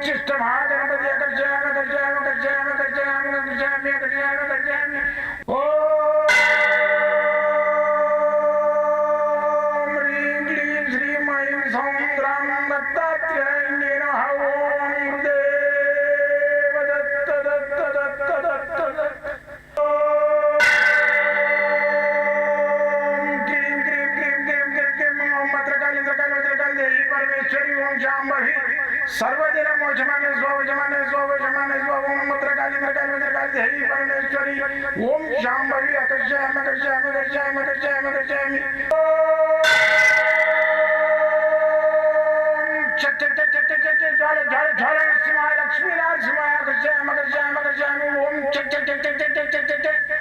विशिष्ट भागणपति क्रीं क्रीं क्रीं देहि परमेश्वरी सर्वदिन मोजमाने स्वामी जमाने स्वामी जमाने स्वामी मंत्र कालिंद्र कालिंद्र कालिंद हरि परमेश्वरी ओम शाम भवी अकर्षय अकर्षय अकर्षय अकर्षय अकर्षय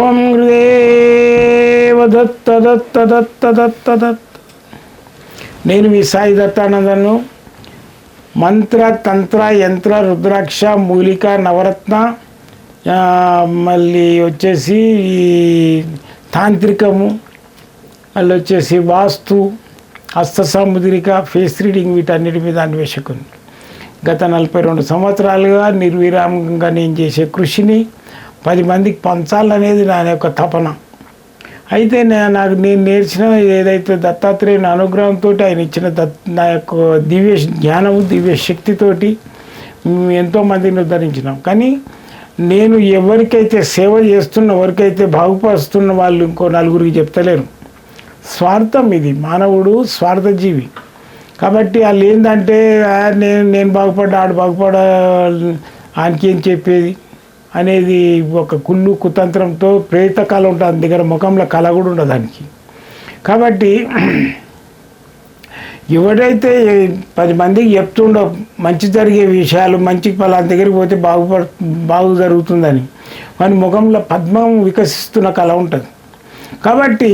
ఓం గురుదేవ దత్త దత్త దత్త దత్త దత్త నేను మీ సాయి దత్తానందను మంత్ర తంత్ర యంత్ర రుద్రాక్ష మూలిక నవరత్న మళ్ళీ వచ్చేసి ఈ తాంత్రికము మళ్ళీ వచ్చేసి వాస్తు హస్త సాముద్రిక ఫేస్ రీడింగ్ వీటన్నిటి మీద అన్వేషకుని. గత నలభై రెండు సంవత్సరాలుగా నిర్విరామంగా నేను చేసే కృషిని పది మందికి పంచాలనేది నా యొక్క తపన. అయితే నే- నాకు నేను నేర్చిన ఏదైతే దత్తాత్రేయుని అనుగ్రహంతో ఆయన ఇచ్చిన దత్ నా యొక్క దివ్య జ్ఞానము దివ్య శక్తితోటి ఎంతోమందిని ఉద్ధరించినాం. కానీ నేను ఎవరికైతే సేవ చేస్తున్న ఎవరికైతే బాగుపరుస్తున్న వాళ్ళు ఇంకో నలుగురికి చెప్తలేరు. స్వార్థం ఇది మానవుడు స్వార్థజీవి. కాబట్టి వాళ్ళు ఏంటంటే నేను నేను బాగుపడ్డా ఆడు బాగుపడ ఆయనకి ఏం చెప్పేది? అనేది ఒక కుళ్ళు కుతంత్రంతో ప్రేత కళ ఉంటుంది దగ్గర ముఖంలో కళ కూడా ఉండదు దానికి. కాబట్టి ఎవడైతే పది మందికి చెప్తుండో మంచి జరిగే విషయాలు మంచి ఫలాని దగ్గరికి పోతే బాగుపడ బాగు జరుగుతుందని. వాని ముఖంలో పద్మం వికసిస్తున్న కళ ఉంటుంది. కాబట్టి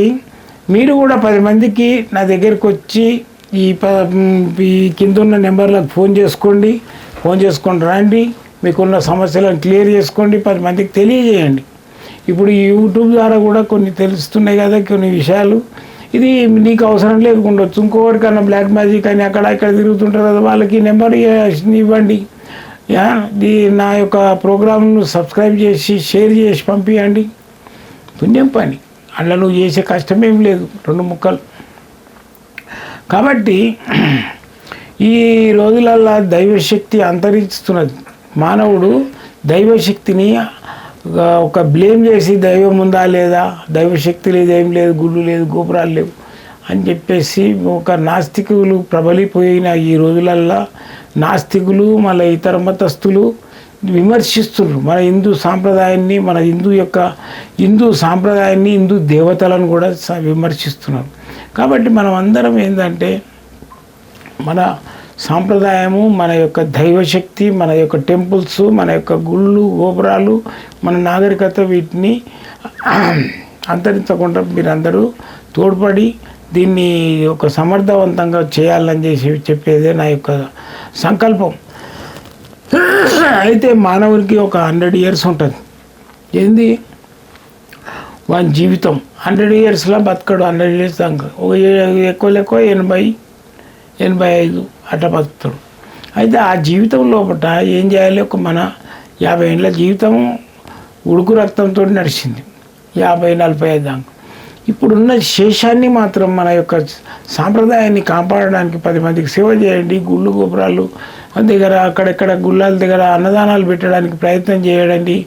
మీరు కూడా పది మందికి నా దగ్గరికి వచ్చి ఈ ప ఈ కింద ఉన్న నెంబర్లకు ఫోన్ చేసుకోండి. ఫోన్ చేసుకొని రండి. మీకున్న సమస్యలను క్లియర్ చేసుకోండి పది మందికి తెలియజేయండి. ఇప్పుడు ఈ యూట్యూబ్ ద్వారా కూడా కొన్ని తెలుస్తున్నాయి కదా కొన్ని విషయాలు. ఇది నీకు అవసరం లేకుండొచ్చు ఇంకొకరికన్నా బ్లాక్ మ్యాజిక్ అని అక్కడ ఇక్కడ తిరుగుతుంటారు కదా వాళ్ళకి నెంబర్ ఇవ్వండి. యా ఈ నా యొక్క ప్రోగ్రామ్ను సబ్స్క్రైబ్ చేసి షేర్ చేసి పంపించండి పుణ్యం పని. అందులో నువ్వు చేసే కష్టమేం లేదు రెండు ముక్కలు. కాబట్టి ఈ రోజులల్లో దైవశక్తి అంతరిస్తున్నది. మానవుడు దైవశక్తిని ఒక- ఒక బ్లేమ్ చేసి దైవం ఉందా లేదా దైవశక్తి లేదు ఏం లేదు గుళ్ళు లేదు గోపురాలు లేవు అని చెప్పేసి ఒక నాస్తికులు ప్రబలిపోయిన ఈ రోజులల్లో నాస్తికులు మళ్ళీ ఇతర మతస్థులు విమర్శిస్తున్నారు. మన హిందూ సాంప్రదాయాన్ని మన హిందూ యొక్క హిందూ సాంప్రదాయాన్ని హిందూ దేవతలను కూడా విమర్శిస్తున్నారు. కాబట్టి మనం అందరం ఏంటంటే మన సాంప్రదాయము మన యొక్క దైవశక్తి మన యొక్క టెంపుల్స్ మన యొక్క గుళ్ళు గోపురాలు మన నాగరికత వీటిని అంతరించకుండా మీరందరూ తోడ్పడి దీన్ని ఒక సమర్థవంతంగా చేయాలని చేసి చెప్పేదే నా యొక్క సంకల్పం. అయితే మానవునికి ఒక హండ్రెడ్ ఇయర్స్ ఉంటుంది. ఏంది? వాని జీవితం. హండ్రెడ్ ఇయర్స్లో బతకడు. హండ్రెడ్ ఇయర్స్ దాకా. ఒక ఎక్కువ ఎక్కువ ఎనభై ఎనభై ఐదు. అట్లా అయితే ఆ జీవితం లోపల ఏం చేయాలి? ఒక మన యాభై ఏళ్ళ జీవితం ఉడుకు రక్తంతో నడిచింది. యాభై నలభై ఐదు దాకా. ఇప్పుడున్న శేషాన్ని మాత్రం మన యొక్క సాంప్రదాయాన్ని కాపాడడానికి పది మందికి సేవ చేయండి. గుళ్ళు గోపురాలు దగ్గర అక్కడెక్కడ గుళ్ళాల దగ్గర అన్నదానాలు పెట్టడానికి ప్రయత్నం చేయండి.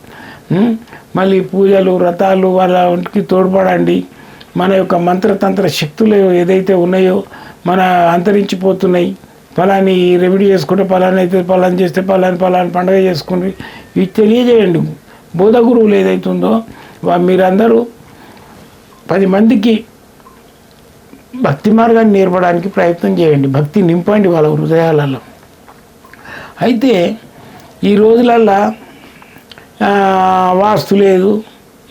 మళ్ళీ పూజలు వ్రతాలు వాళ్ళకి తోడ్పడండి. మన యొక్క మంత్రతంత్ర శక్తులు ఏదైతే ఉన్నాయో మన అంతరించిపోతున్నాయి. ఫలాని రెమెడీ చేసుకుంటే ఫలాని అయితే ఫలాని చేస్తే ఫలాని ఫలాని పండుగ చేసుకుని ఇవి తెలియజేయండి. బోధ గురువులు ఏదైతుందో వా- మీరందరూ పది మందికి భక్తి మార్గాన్ని నేర్పడానికి ప్రయత్నం చేయండి. భక్తి నింపండి వాళ్ళ హృదయాలలో. అయితే ఈ రోజులల్లో వాస్తు లేదు.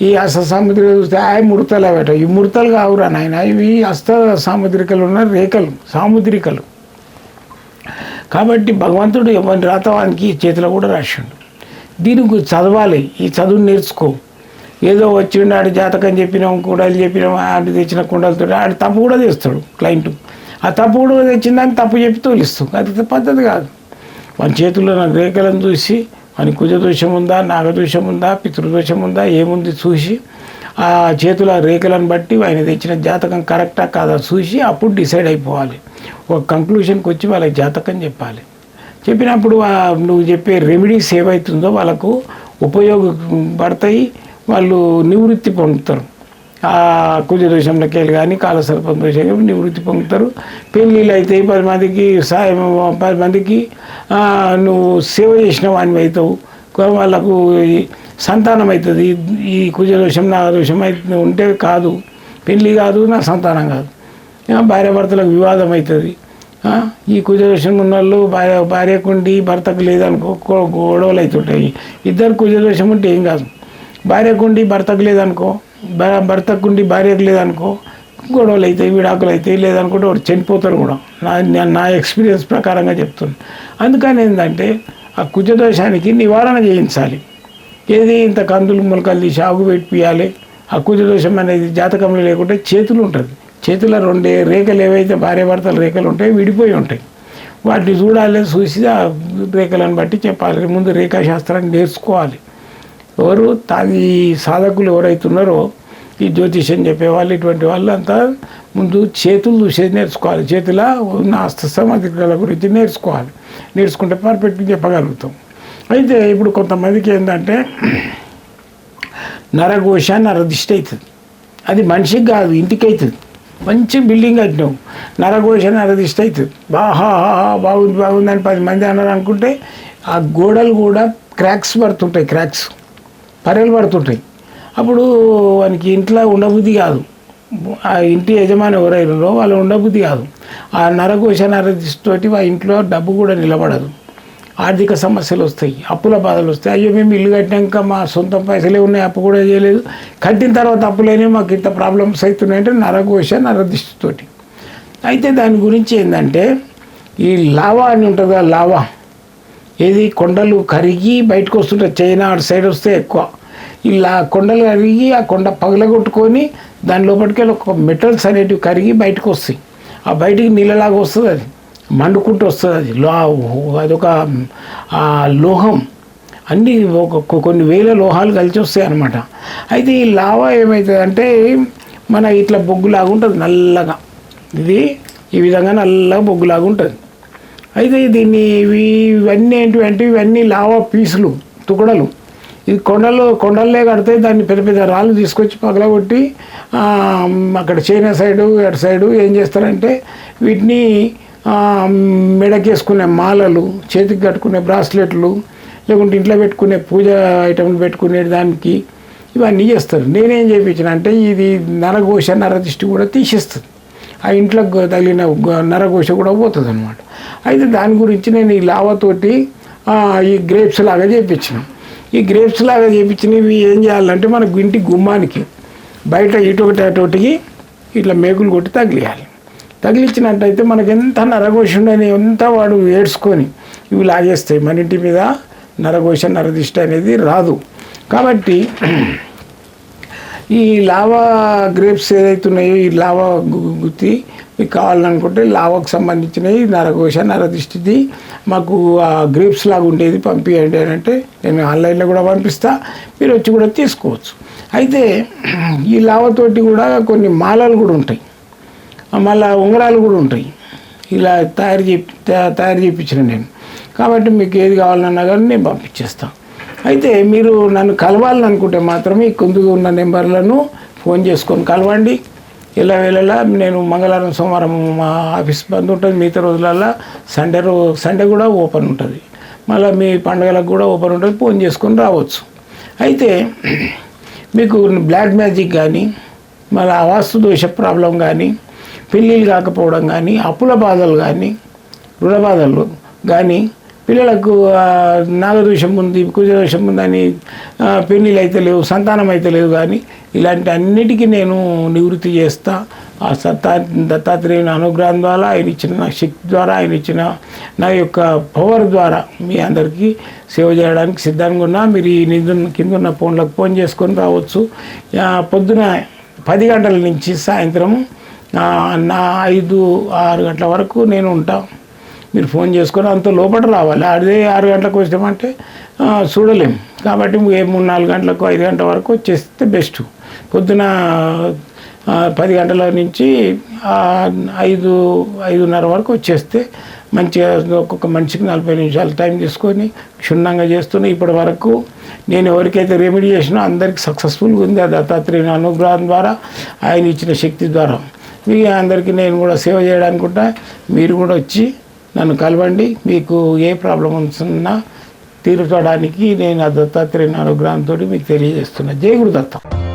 ఈ హస్త సాముద్రిక చూస్తే ఆ ముడతలు అవట ఈ ముడతలు కావురా నాయన. ఇవి హస్త సాముద్రికలు ఉన్న రేఖలు సాముద్రికలు. కాబట్టి భగవంతుడు ఎవరి రాతవానికి చేతిలో కూడా రాసిండు. దీని గురించి చదవాలి ఈ చదువు నేర్చుకో. ఏదో వచ్చిండు ఆడి జాతకం చెప్పినాం కుండలు చెప్పినాం ఆడు తెచ్చిన కుండలతో ఆడి తప్పు కూడా తెస్తాడు క్లయింట్ ఆ తప్పు కూడా తెచ్చిందని తప్పు చెప్పి తోలిస్తాం. అది పద్ధతి కాదు. వాని చేతుల్లో నాకు రేఖలను చూసి వాని కుజదోషం ఉందా నాగదోషం ఉందా పితృదోషం ఉందా ఏముంది చూసి ఆ చేతుల రేఖలను బట్టి ఆయన తెచ్చిన జాతకం కరెక్టా కాదా చూసి అప్పుడు డిసైడ్ అయిపోవాలి. ఒక కంక్లూషన్కి వచ్చి వాళ్ళకి జాతకం చెప్పాలి. చెప్పినప్పుడు నువ్వు చెప్పే రెమెడీస్ ఏవైతుందో వాళ్ళకు ఉపయోగపడతాయి వాళ్ళు నివృత్తి పొందుతారు. ఆ కుజ దోషంలోకి వెళ్ళి కానీ కాలసర్పం దోషం కానీ నివృత్తి పొందుతారు. పెళ్ళిళ్ళు అయితే పది మందికి సాయం పది మందికి నువ్వు సేవ చేసిన వాడిని అవుతావు. వాళ్ళకు సంతానం అవుతుంది. ఈ కుజ దోషం నా దోషం అయితే ఉంటే కాదు. పెళ్ళి కాదు నా సంతానం కాదు. భార్యాభర్తలకు వివాదం అవుతుంది ఈ కుజదోషం ఉన్న వాళ్ళు భార్య భార్యకుండి భర్తకు లేదనుకో గొడవలు అవుతుంటాయి ఇద్దరు కుజదోషం ఉంటే ఏం కాదు. భార్యకుండి భర్తకు లేదనుకో భ- భర్తకుండి భార్యకు లేదనుకో గొడవలు అవుతాయి విడాకులు అవుతాయి లేదనుకుంటే వాడు చనిపోతారు కూడా. నా నా- ఎక్స్పీరియన్స్ ప్రకారంగా చెప్తున్నాను అందుకని ఏంటంటే ఆ కుజదోషానికి నివారణ చేయించాలి. ఏది ఇంత కందులు మొలకలు తీసి ఆగు పెట్టియాలి ఆ కుజదోషం అనేది జాతకంలో లేకుంటే చేతులు ఉంటుంది చేతుల రెండే రేఖలు ఏవైతే భార్యాభర్తల రేఖలు ఉంటాయో విడిపోయి ఉంటాయి. వాటిని చూడాలి చూసి ఆ రేఖలను బట్టి చెప్పాలి. ముందు రేఖాశాస్త్రాన్ని నేర్చుకోవాలి. ఎవరు తాగి సాధకులు ఎవరైతే ఉన్నారో ఈ జ్యోతిష్యం చెప్పేవాళ్ళు ఇటువంటి వాళ్ళు అంతా ముందు చేతులు చూసేది నేర్చుకోవాలి. చేతుల ఉన్న హస్త సమాధికల గురించి నేర్చుకోవాలి. నేర్చుకుంటే పర్ఫెక్ట్గా చెప్పగలుగుతాం. అయితే ఇప్పుడు కొంతమందికి ఏంటంటే నరఘోష నరదిష్టి అవుతుంది. అది మనిషికి కాదు ఇంటికి అవుతుంది. మంచి బిల్డింగ్ కట్టినావు నరఘోష నరదిష్టి అవుతుంది బాహా బాగుంది బాగుంది అని పది మంది అన్నారు అనుకుంటే ఆ గోడలు కూడా క్రాక్స్ పడుతుంటాయి క్రాక్స్. పర్రెలు పడుతుంటాయి. అప్పుడు వానికి ఇంట్లో ఉండబుద్ధి కాదు. ఆ ఇంటి యజమాని ఎవరైనారో వాళ్ళు ఉండబుద్ధి కాదు. ఆ నరఘోష నరదిష్టోటి ఆ ఇంట్లో డబ్బు కూడా నిలబడదు. ఆర్థిక సమస్యలు వస్తాయి అప్పుల బాధలు వస్తాయి. అయ్యో మేము ఇల్లు కట్టినాక మా సొంత పైసలే ఉన్నాయి అప్పు కూడా చేయలేదు. కట్టిన తర్వాత అప్పులేని మాకు ఇంత ప్రాబ్లమ్స్ అవుతున్నాయంటే నరఘోష నరదిష్టితోటి. అయితే దాని గురించి ఏంటంటే ఈ లావా అని ఉంటుంది కదా లావా. ఏది? కొండలు కరిగి బయటకు వస్తుంటే చైనా అటు సైడ్ వస్తే ఎక్కువ. ఇలా కొండలు కరిగి ఆ కొండ పగలగొట్టుకొని దాని లోపలికి ఒక మెటల్స్ అనేటివి కరిగి బయటకు వస్తాయి. ఆ బయటికి నీళ్ళలాగా వస్తుంది అది. మండుకుంటూ వస్తుంది. అది లో అదొక లోహం. అన్ని ఒక కొన్ని వేల లోహాలు కలిసి వస్తాయి అన్నమాట. అయితే ఈ లావా ఏమవుతుంది అంటే మన ఇట్లా బొగ్గులాగా ఉంటుంది నల్లగా. ఇది ఈ విధంగా నల్లగా బొగ్గులాగా ఉంటుంది. అయితే దీన్ని ఇవి ఇవన్నీ ఏంటివంటే ఇవన్నీ లావా పీసులు తుకడలు. ఇది కొండలు కొండలే కడితే దాన్ని పెద్ద పెద్ద రాళ్ళు తీసుకొచ్చి పగలగొట్టి అక్కడ చైనా సైడు అటు సైడు ఏం చేస్తారంటే వీటిని మెడకేసుకునే మాలలు చేతికి కట్టుకునే బ్రాస్లెట్లు లేకుంటే ఇంట్లో పెట్టుకునే పూజ ఐటమ్లు పెట్టుకునే దానికి ఇవన్నీ చేస్తారు. నేనేం చేయించిన అంటే ఇది నరఘోష నరదిష్టి కూడా తీసేస్తుంది. ఆ ఇంట్లో తగిలిన గ- నరఘోష కూడా పోతుంది అనమాట అయితే దాని గురించి నేను ఈ లావతోటి ఈ గ్రేప్స్ లాగా చేయించిన ఈ గ్రేప్స్ లాగా చేయించినవి ఏం చేయాలంటే మనకు ఇంటి గుమ్మానికి బయట ఇటొకటి అటొకటికి ఇట్లా మేకులు కొట్టి తగిలియాలి. తగిలించినట్టయితే మనకి ఎంత నరఘోష ఉండని ఎంత వాడు ఏడ్చుకొని ఇవి లాగేస్తాయి. మన ఇంటి మీద నరఘోష నరదిష్ట అనేది రాదు. కాబట్టి ఈ లావా గ్రేప్స్ ఏదైతే ఉన్నాయో ఈ లావా గుత్తి మీకు కావాలనుకుంటే లావాకు సంబంధించినవి నరఘోష నరదిష్టిది మాకు ఆ గ్రేప్స్ లాగా ఉండేది పంపించండి అని అంటే నేను ఆన్లైన్లో కూడా పంపిస్తా. మీరు వచ్చి కూడా తీసుకోవచ్చు. అయితే ఈ లావాతోటి కూడా కొన్ని మాలలు కూడా ఉంటాయి. మళ్ళీ ఉంగరాలు కూడా ఉంటాయి. ఇలా తయారు చే తయారు చేయించిన నేను. కాబట్టి మీకు ఏది కావాలన్నా కానీ నేను పంపించేస్తాను అయితే మీరు నన్ను కలవాలని అనుకుంటే మాత్రమే ఈ కుందుకు ఉన్న నెంబర్లను ఫోన్ చేసుకొని కలవండి. ఇలా వేళలా నేను మంగళవారం సోమవారం మా ఆఫీస్ బంద్ ఉంటుంది. మిగతా రోజులల్లో సండే రో సండే కూడా ఓపెన్ ఉంటుంది. మళ్ళీ మీ పండుగలకు కూడా ఓపెన్ ఉంటుంది. ఫోన్ చేసుకొని రావచ్చు. అయితే మీకు బ్లాక్ మ్యాజిక్ కానీ మళ్ళీ అవాస్తు దోష ప్రాబ్లం కానీ పెళ్ళిళ్ళు కాకపోవడం కానీ అప్పుల బాధలు కానీ రుణ బాధలు కానీ పిల్లలకు నాగదోషం ఉంది కుజదోషం ఉందని పెళ్ళిళ్ళు అయితే లేవు సంతానం అయితే లేవు కానీ ఇలాంటి అన్నిటికీ నేను నివృత్తి చేస్తా. ఆ సత్తా దత్తాత్రేయుని అనుగ్రహం ద్వారా ఆయన ఇచ్చిన నా శక్తి ద్వారా ఆయన ఇచ్చిన నా యొక్క పవర్ ద్వారా మీ అందరికీ సేవ చేయడానికి సిద్ధంగా ఉన్నా. మీరు ఈ నిందు కింద ఉన్న ఫోన్లకు ఫోన్ చేసుకొని రావచ్చు. పొద్దున పది గంటల నుంచి సాయంత్రం నా ఐదు ఆరు గంటల వరకు నేను ఉంటాను మీరు ఫోన్ చేసుకొని అంత లోపల రావాలి. అదే ఆరు గంటలకు వచ్చామంటే చూడలేం. కాబట్టి ఏ మూడు నాలుగు గంటలకు ఐదు గంటల వరకు వచ్చేస్తే బెస్ట్. పొద్దున పది గంటల నుంచి ఐదు ఐదున్నర వరకు వచ్చేస్తే మంచిగా ఒక్కొక్క మనిషికి నలభై నిమిషాలు టైం తీసుకొని క్షుణ్ణంగా చేస్తున్నా ఇప్పటి వరకు నేను ఎవరికైతే రెమెడీ చేసినా అందరికి సక్సెస్ఫుల్గా ఉంది ఆ దత్తాత్రేయుని అనుగ్రహం ద్వారా ఆయన ఇచ్చిన శక్తి ద్వారా. మీ అందరికీ నేను కూడా సేవ చేయడానికి మీరు కూడా వచ్చి నన్ను కలవండి. మీకు ఏ ప్రాబ్లం ఉన్నా తీర్చడానికి నేను ఆ దత్తాత్రేయ అనుగ్రహంతో మీకు తెలియజేస్తున్నా. జై గురుదత్తం.